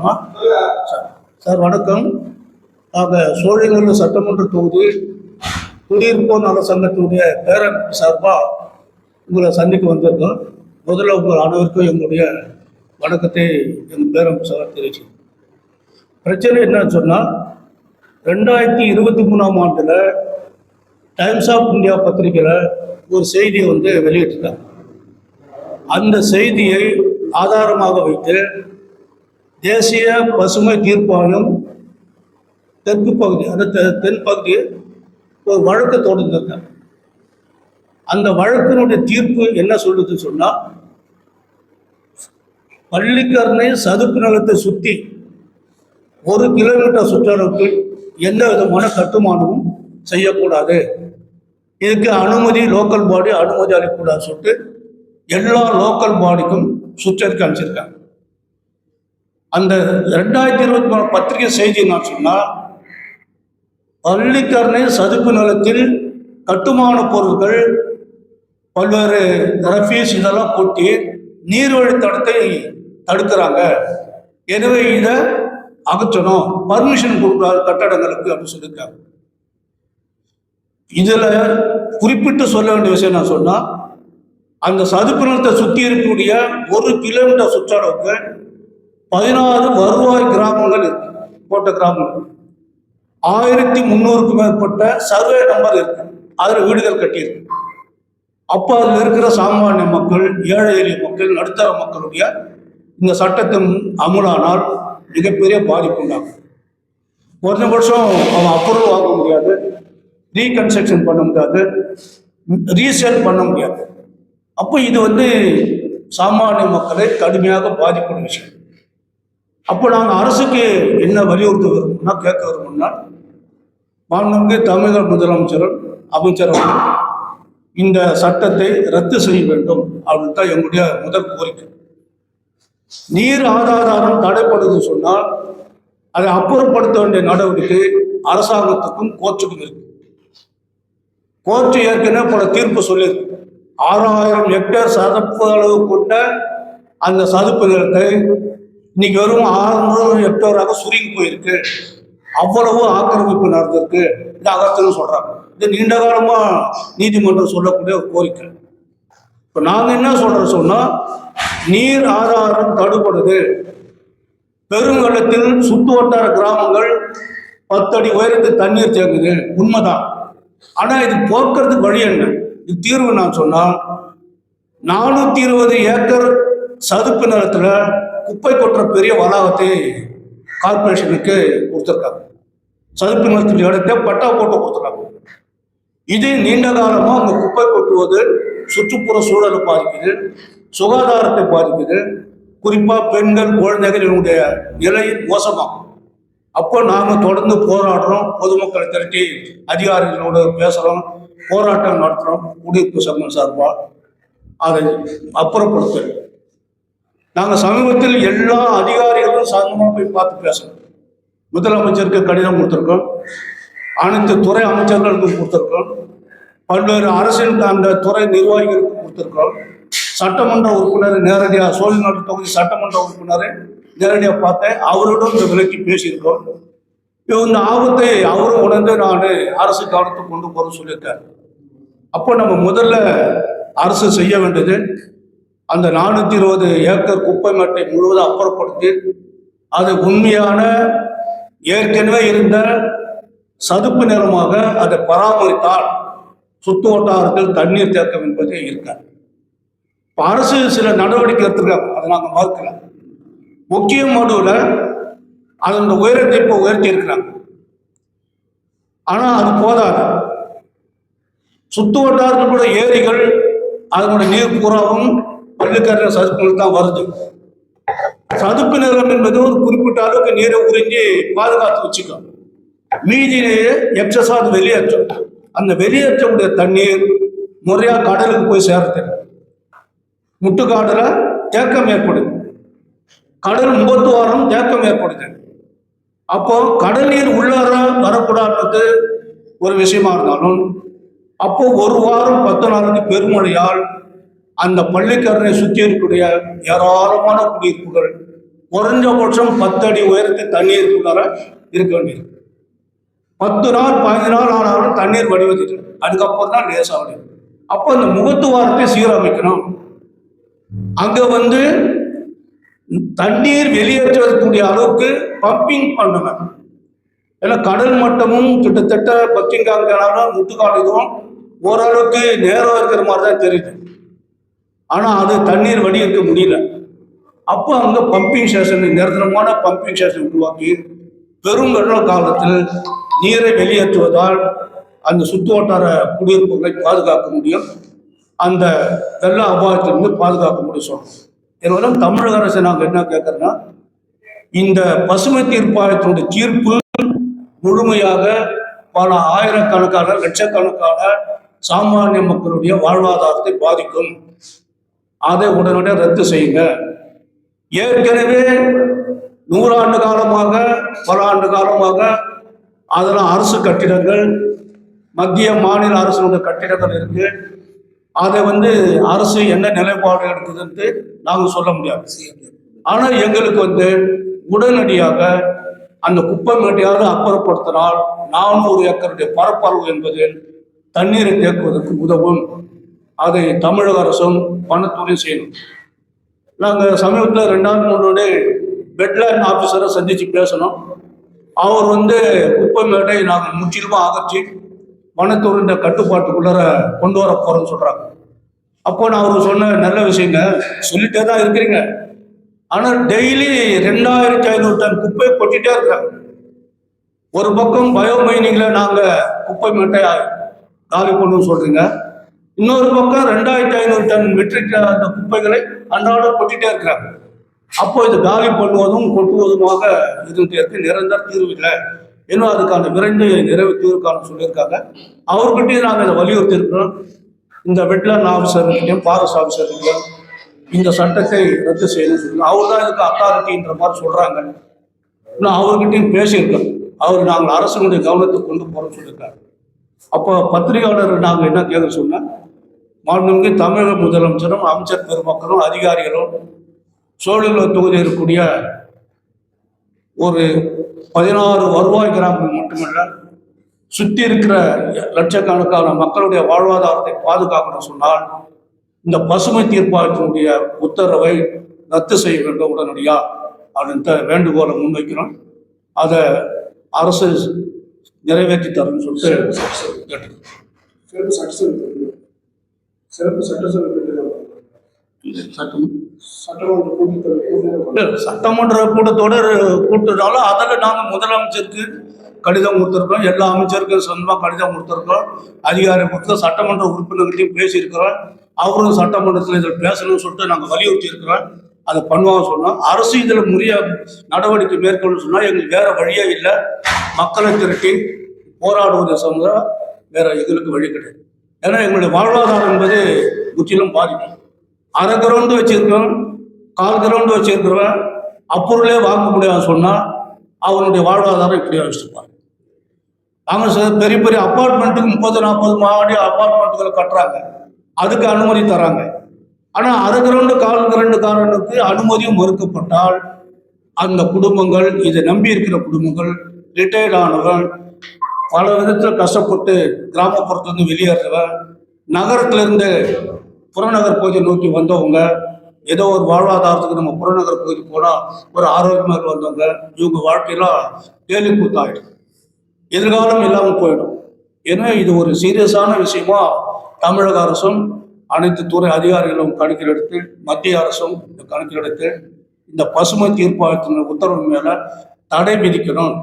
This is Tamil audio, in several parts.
பேசலாமா சார் சார் வணக்கம். நாங்கள் சோழிங்கல்ல சட்டமன்ற தொகுதி குடியிருப்போர் நல சங்கத்தினுடைய பேரமைப்பு சார்பாக உங்களை சந்திக்க வந்திருக்கோம். முதல்ல உங்கள் அனைவருக்கும் எங்களுடைய வணக்கத்தை எங்கள் பேரமைப்பு சார் தெரிவிச்சு பிரச்சனை என்னன்னு சொன்னால் ரெண்டாயிரத்தி இருபத்தி மூணாம் ஆண்டில் டைம்ஸ் ஆஃப் இந்தியா பத்திரிகையில் ஒரு செய்தியை வந்து வெளியிட்டிருக்காங்க. அந்த செய்தியை ஆதாரமாக வைத்து தேசிய பசுமை தீர்ப்பாயம் தெற்கு பகுதி அந்த தெ- தென் பகுதி ஒரு வழக்கு தொடர்ந்திருக்காங்க அந்த வழக்கினுடைய தீர்ப்பு என்ன சொல்லுதுன்னு சொன்னால் பள்ளிக்கரணை சதுப்பு நிலத்தை சுற்றி ஒரு கிலோமீட்டர் சுற்றளவுக்கு எந்த விதமான கட்டுமானமும் செய்யக்கூடாது. இதுக்கு அனுமதி லோக்கல் பாடி அனுமதி அளிக்கக்கூடாது சொல்லிட்டு எல்லா லோக்கல் பாடிக்கும் சுற்றறிக்கை அனுப்பிச்சிருக்காங்க. அந்த ரெண்டாயிரத்தி இருபத்தி மூணு பத்திரிகை செய்தி நான் சொன்னால் பள்ளிக்கரணை சதுப்பு நிலத்தில் கட்டுமான பொருட்கள் பல்வேறு ரஃபீஸ் இதெல்லாம் கொட்டி நீர்வழித்தடத்தை தடுக்கிறாங்க. எனவே இதை அகற்றணும். பர்மிஷன் கொடுக்குறாரு கட்டடங்களுக்கு அப்படின்னு சொல்லியிருக்காங்க. இதில் குறிப்பிட்டு சொல்ல வேண்டிய விஷயம் நான் சொன்னால் அந்த சதுப்பு நிலத்தை சுற்றி இருக்கக்கூடிய ஒரு கிலோமீட்டர் சுற்றளவுக்கு பதினாறு வருவாய் கிராமங்கள் இருக்கு. கோட்டை கிராமங்கள். ஆயிரத்தி முந்நூறுக்கும் மேற்பட்ட சர்வே நம்பர் இருக்கு. அதில் வீடுகள் கட்டியிருக்கு. அப்போ அதில் இருக்கிற சாமானிய மக்கள் ஏழை எளிய மக்கள் நடுத்தர மக்களுடைய இந்த சட்டத்தின் அமுலானால் மிகப்பெரிய பாதிப்பு உண்டாகும் ஒரு குறைஞ்சபட்சம் அவன் அப்ரூவல் வாங்க முடியாது. ரீகன்ஸ்ட்ரக்ஷன் பண்ண முடியாது. ரீசேல் பண்ண முடியாது. அப்போ இது வந்து சாமானிய மக்களை கடுமையாக பாதிக்கும் விஷயம். அப்போ நாங்கள் அரசுக்கு என்ன வலியுறுத்துவோம்னா கேட்க வருமுன்னால் மாண்புமிகு தமிழக முதலமைச்சர் அமைச்சர் இந்த சட்டத்தை ரத்து செய்ய வேண்டும் அப்படின்னு தான் எங்களுடைய முதல் கோரிக்கை. நீர் ஆதாரம் தடைப்படுது சொன்னால் அதை அப்புறப்படுத்த வேண்டிய நடவடிக்கை அரசாங்கத்துக்கும் கோர்ட்டுக்கும் இருக்கு. கோர்ட்டு ஏற்கனவே பல தீர்ப்பு சொல்லியிருக்கு. ஆறாயிரம் ஹெக்டேர் சதுப்பு அளவு கொண்ட அந்த சதுப்பு நிலத்தை இன்னைக்கு வெறும் ஆறுநூறு ஹெக்டேராக சுருங்கி போயிருக்கு. அவ்வளவு ஆக்கிரமிப்பு நடந்திருக்கு. இது அகத்தன்னு சொல்றாங்க இது நீண்ட காலமா நீதிமன்றம் சொல்லக்கூடிய ஒரு கோரிக்கை. இப்போ நாங்கள் என்ன சொல்றோம் சொன்னா நீர் ஆதாரம் தடுப்படுது பெருங்கலத்தில் சுத்து வட்டார கிராமங்கள் பத்தடி உயரத்துக்கு தண்ணீர் தேங்குது. உண்மைதான். ஆனால் இது போக்குறதுக்கு வழி என்ன? இது தீர்வு நான் சொன்னால் நானூற்றி இருபது ஏக்கர் சதுப்பு நிலத்துல குப்பை கொட்டுற பெரிய வளாகத்தை கார்பரேஷனுக்கு கொடுத்துருக்காங்க. சதுப்பு நிலத்தில் இடத்தை பட்டா போட்டு கொடுத்துருக்காங்க. இது நீண்ட காலமாக அவங்க குப்பை கொட்டுவது சுற்றுப்புற சூழலை பாதிக்குது சுகாதாரத்தை பாதிக்குது. குறிப்பாக பெண்கள் குழந்தைகள் இவங்களுடைய நிலை மோசமாகும். அப்போ நாங்கள் தொடர்ந்து போராடுறோம் பொதுமக்களை திரட்டி அதிகாரிகளோடு பேசுகிறோம் போராட்டம் நடத்துகிறோம் குடியிருப்பு சங்கம் சார்பாக அதை அப்புறப்படுத்த நாங்கள் சமீபத்தில் எல்லா அதிகாரிகளும் சங்கமா போய் பார்த்து பேசணும். முதலமைச்சருக்கு கடிதம் கொடுத்துருக்கோம். அனைத்து துறை அமைச்சர்களுக்கும் கொடுத்துருக்கோம். பல்வேறு அரசியல் அந்த துறை நிர்வாகிகளுக்கு கொடுத்துருக்கோம். சட்டமன்ற உறுப்பினர் நேரடியாக சோழிநாடு தொகுதி சட்டமன்ற உறுப்பினரை நேரடியாக பார்த்தேன். அவரோடும் இந்த விலைக்கு பேசியிருக்கோம். இப்போ இந்த ஆபத்தை அவரும் உணர்ந்து நான் அரசு கவனத்துக்கு கொண்டு போகிறேன்னு சொல்லியிருக்காரு. அப்போ நம்ம முதல்ல அரசு செய்ய வேண்டியது அந்த நானூற்றி இருபது ஏக்கர் குப்பை மட்டை முழுவதும் அப்புறப்படுத்தி அது உண்மையான ஏற்கனவே இருந்த சதுப்பு நிலமாக அதை பராமரித்தால் சுத்து வட்டாரத்தில் தண்ணீர் தேக்கம் என்பது இருக்காது. இப்போ அரசு சில நடவடிக்கை எடுத்திருக்காங்க அதை நாங்கள் மறுக்கல. முக்கிய மடுவில் அந்த உயரத்தை இப்போ உயர்த்தி இருக்கிறாங்க. ஆனால் அது போதாது. சுத்து வட்டாரத்தில் கூட ஏரிகள் அதனுடைய நீர் பூராவும் பள்ளிக்கரை சதுப்புகள் தான் வருது. சதுப்பு நிலம் என்பது ஒரு குறிப்பிட்ட அளவுக்கு நீரை உறிஞ்சி பாதுகாத்து வச்சுக்கும். மீதி எக்ஸஸா அது வெளியேற்றும். அந்த வெளியேற்றக்கூடிய தண்ணீர் முறையா கடலுக்கு போய் சேர்றது. முட்டுக்காடுல தேக்கம் ஏற்படுது. கடல் முகத்துவாரம் தேக்கம் ஏற்படுது. அப்போ கடல் நீர் உள்ளார வரக்கூடாது ஒரு விஷயமா இருந்தாலும் அப்போ ஒரு வாரம் பத்து நாளுக்கு பெருமழையால் அந்த பள்ளிக்கரணை சுற்றி இருக்கக்கூடிய ஏராளமான குடியிருப்புகள் குறைஞ்சபட்சம் பத்து அடி உயரத்து தண்ணீருக்குள்ளார இருக்க வேண்டியது. பத்து நாள் பதினஞ்சு நாள் ஆனாலும் தண்ணீர் வடிவதில்லை அதுக்கப்புறம் தான் லேசாக வடியும். அப்போ அந்த முகத்துவாரத்தை சீரமைக்கணும். அங்க வந்து தண்ணீர் வெளியேற்றக்கூடிய அளவுக்கு பம்பிங் பண்ணணும். ஏன்னா கடல் மட்டமும் கிட்டத்தட்ட பக்கிங்காங்காலும் முட்டுக்கால் இதுவும் ஓரளவுக்கு நேரம் இருக்கிற மாதிரி தான் தெரியுது. ஆனால் அது தண்ணீர் வடி இருக்க முடியல. அப்போ அங்கே பம்பிங் ஸ்டேஷன் நிரந்தரமான பம்பிங் ஸ்டேஷன் உருவாக்கி பெருங்கடல காலத்தில் நீரை வெளியேற்றுவதால் அந்த சுற்று வட்டார குடியிருப்புகளை பாதுகாக்க முடியும். அந்த வெள்ள அபாயத்திலிருந்து பாதுகாக்க முடியும் சொல்கிறோம் இதனால தமிழக அரசு நாங்கள் என்ன கேட்குறோன்னா இந்த பசுமை தீர்ப்பாயத்தினுடைய தீர்ப்பு முழுமையாக பல ஆயிரக்கணக்கான லட்சக்கணக்கான சாமானிய மக்களுடைய வாழ்வாதாரத்தை பாதிக்கும். அதை உடனடியாக ரத்து செய்யுங்க. ஏற்கனவே நூறாண்டு காலமாக பல ஆண்டு காலமாக அதெல்லாம் அரசு கட்டிடங்கள் மத்திய மாநில அரசுடைய கட்டிடங்கள் இருக்கு. அதை வந்து அரசு என்ன நிலைப்பாடு எடுக்குதுன்ட்டு நாங்கள் சொல்ல முடியாது. ஆனால் எங்களுக்கு வந்து உடனடியாக அந்த குப்பை மேட்டையாவது அப்புறப்படுத்தினால் நானூறு ஏக்கருடைய பரப்பளவு என்பது தண்ணீரை தேக்குவதற்கு உதவும். அதை தமிழக அரசும் பணத்துறையும் செய்யணும். நாங்கள் சமீபத்தில் ரெண்டாவது மூணு பெட்லைன் ஆஃபீஸரை சந்தித்து பேசணும் அவர் வந்து குப்பை மேட்டை நாங்கள் முற்றிலுமாக அகற்றி வனத்துறையின் கட்டுப்பாட்டுக்குள்ளார கொண்டு வர போகிறோம்னு சொல்கிறாங்க அப்போ நான் அவர் சொன்ன நல்ல விஷயங்க சொல்லிட்டே தான் இருக்கிறீங்க. ஆனால் டெய்லி ரெண்டாயிரத்தி ஐநூறு டன் குப்பை கொட்டிட்டே இருக்கிறாங்க ஒரு பக்கம் பயோ மைனிங்கில் நாங்கள் குப்பை மேட்டை காலி பண்ணுன்னு சொல்கிறீங்க இன்னொரு பக்கம் ரெண்டாயிரத்தி ஐநூறு டன் மெட்ரிக் அந்த குப்பைகளை அன்றாடம் கொட்டிட்டே இருக்கிறாங்க. அப்போ இது காலி பண்ணுவதும் கொட்டுவதுமாக இருந்துட்டே இருக்கு. நிரந்தர தீர்வு இல்லை. இன்னும் அதுக்கான விரைந்து நிறைவு தீர்வுக்கான சொல்லியிருக்காங்க. அவர்கிட்டையும் நாங்கள் இதை வலியுறுத்தி இருக்கிறோம் இந்த வெட்லாண்ட் ஆஃபீஸர்கிட்டையும் ஃபாரஸ்ட் ஆஃபீஸர்கிட்டையும் இந்த சட்டத்தை ரத்து செய்யணும்னு சொல்லணும் அவர் தான் இதுக்கு அத்தாரிட்டின்ற மாதிரி சொல்கிறாங்க இன்னும் அவர்கிட்டையும் பேசியிருக்கோம் அவர் நாங்கள் அரசனுடைய கவனத்தை கொண்டு போகிறோம்னு சொல்லியிருக்காரு. அப்போ பத்திரிகையாளர் நாங்கள் என்ன கேட்க சொன்னால் மாண்புமிகு தமிழக முதலமைச்சரும் அமைச்சர் பெருமக்களும் அதிகாரிகளும் சோழகுல தொகுதியில் இருக்கக்கூடிய ஒரு பதினாறு வருவாய் கிராமம் மட்டுமல்ல சுற்றி இருக்கிற லட்சக்கணக்கான மக்களுடைய வாழ்வாதாரத்தை பாதுகாக்கணும் சொன்னால் இந்த பசுமை தீர்ப்பாயத்தினுடைய உத்தரவை ரத்து செய்ய வேண்டும் உடனடியா அப்படின்ற வேண்டுகோளை முன்வைக்கிறோம். அதை அரசு நிறைவேற்றி தரும்னு சொல்லிட்டு கேட்டுக்கிறோம். சிறப்பு சட்டசபை சட்டமன்ற கூட்டத்தொடர் கூட்டுனாலும் அதில் நாங்கள் முதலமைச்சருக்கு கடிதம் கொடுத்துருக்கோம். எல்லா அமைச்சருக்கும் சொந்தமாக கடிதம் கொடுத்துருக்கோம். அதிகாரி கொடுத்து சட்டமன்ற உறுப்பினர்களையும் பேசியிருக்கிறோம். அவரும் சட்டமன்றத்தில் இதில் பேசணும்னு சொல்லிட்டு நாங்கள் வலியுறுத்தி இருக்கிறோம் அதை பண்ணுவாங்க சொன்னோம். அரசு இதில் முறிய நடவடிக்கை மேற்கொள்ள சொன்னால் எங்களுக்கு வேற வழியே இல்லை. மக்களை திரட்டி போராடுவதை சொன்னா வேற எங்களுக்கு வழி கிடையாது. ஏன்னா எங்களுடைய வாழ்வாதாரம் என்பது முற்றிலும் பாதிக்கும் அரை கிரவுண்டு வச்சிருக்கிறோம் கால் கிரவுண்டு வச்சிருக்கிறவன் அப்பொருளே வாங்க முடியாது சொன்னால் அவனுடைய வாழ்வாதாரம் இப்படியே வச்சுருப்பாங்க அவங்க சார் பெரிய பெரிய அப்பார்ட்மெண்ட்டுக்கு முப்பது நாற்பது மாடி அப்பார்ட்மெண்ட்டுகளை கட்டுறாங்க. அதுக்கு அனுமதி தராங்க. ஆனால் அரை கிரவுண்டு கால் கிரவுண்டு காரனுக்கு அனுமதியும் மறுக்கப்பட்டால் அந்த குடும்பங்கள் இதை நம்பி இருக்கிற குடும்பங்கள் ரிட்டையர்ட் ஆனவன் பல விதத்தில் கஷ்டப்பட்டு கிராமப்புறத்துலேருந்து வெளியேறவன் நகரத்துலேருந்து புறநகர் பகுதியை நோக்கி வந்தவங்க ஏதோ ஒரு வாழ்வாதாரத்துக்கு நம்ம புறநகர் பகுதி போனால் ஒரு ஆரோக்கியமாக வந்தவங்க இவங்க வாழ்க்கையெல்லாம் கேலி கூத்தாயிடும். எதிர்காலம் இல்லாமல் போயிடும். ஏன்னா இது ஒரு சீரியஸான விஷயமா தமிழக அரசும் அனைத்து துறை அதிகாரிகளும் கணக்கில் எடுத்து மத்திய அரசும் இந்த கணக்கில் எடுத்து இந்த பசுமை தீர்ப்பாயத்தின் உத்தரவு மேலே தடை விதிக்கணும்.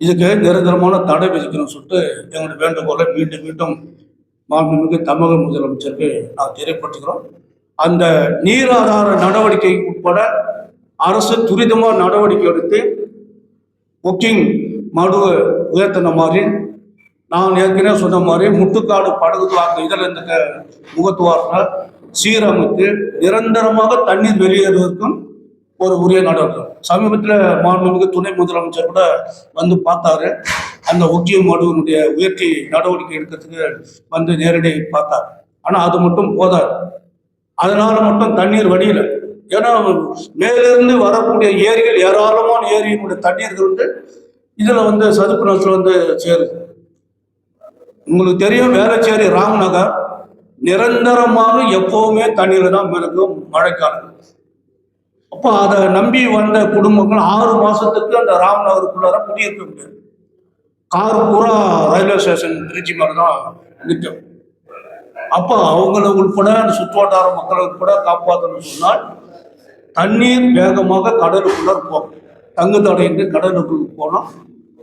இதுக்கு நிரந்தரமான தடை விதிக்கணும்னு சொல்லிட்டு எங்களுடைய வேண்டுகோளை மீண்டும் மீண்டும் மாண்புமிகு தமிழக முதலமைச்சருக்கு நான் தெரியப்படுத்துகிறோம். அந்த நீராதார நடவடிக்கை உட்பட அரசு துரிதமாக நடவடிக்கை எடுத்து புக்கிங் மடு உயர்த்தின மாதிரி நான் ஏற்கனவே சொன்ன மாதிரி முட்டுக்காடு படகு வாங்க இதில் இந்த க- முகத்துவாரத்தை சீரமைத்து நிரந்தரமாக தண்ணீர் வெளியேறுவதற்கும் ஒரு உரிய நடவடிக்கை சமீபத்தில் மாண்புமிகு துணை முதலமைச்சர் கூட வந்து பார்த்தாரு. அந்த ஒக்கிய மடுவனுடைய உயர்த்தி நடவடிக்கை எடுக்கிறதுக்கு வந்து நேரடி பார்த்தார். ஆனால் அது மட்டும் போதாது. அதனால மட்டும் தண்ணீர் வடியல. ஏன்னா மேலிருந்து வரக்கூடிய ஏரிகள் ஏராளமான ஏரியினுடைய தண்ணீர்கள் வந்து இதில் வந்து சதுப்பு நிலத்தில் வந்து சேருது. உங்களுக்கு தெரியும் வேளச்சேரி ராம்நகர் நிரந்தரமாக எப்போவுமே தண்ணீர் தான் மிதக்கும் மழைக்காலம். அப்போ அதை நம்பி வந்த குடும்பங்கள் ஆறு மாசத்துக்கு அந்த ராம்நகருக்குள்ளார குடியிருக்க முடியாது. கார் பூரா ரயில்வே ஸ்டேஷன் திருச்சி மாதிரி தான் நிற்கும் அப்போ அவங்கள உட்பட அந்த சுற்றுவட்டார மக்களை உட்பட காப்பாற்றணும்னு சொன்னால் தண்ணீர் வேகமாக கடலுக்குள்ளார் போகும். தங்கு தடையின்றி கடலுக்குள் போனால்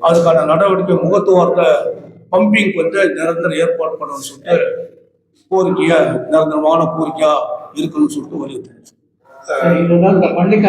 அதுக்கான நடவடிக்கை முகத்துவார்த்தை பம்பிங் வந்து நிரந்தர ஏற்பாடு பண்ணணும்னு சொல்லிட்டு கோரிக்கையை நிரந்தரமான கோரிக்கையா இருக்கணும்னு சொல்லிட்டு வலியுறுத்தி இந்த பள்ளிக்க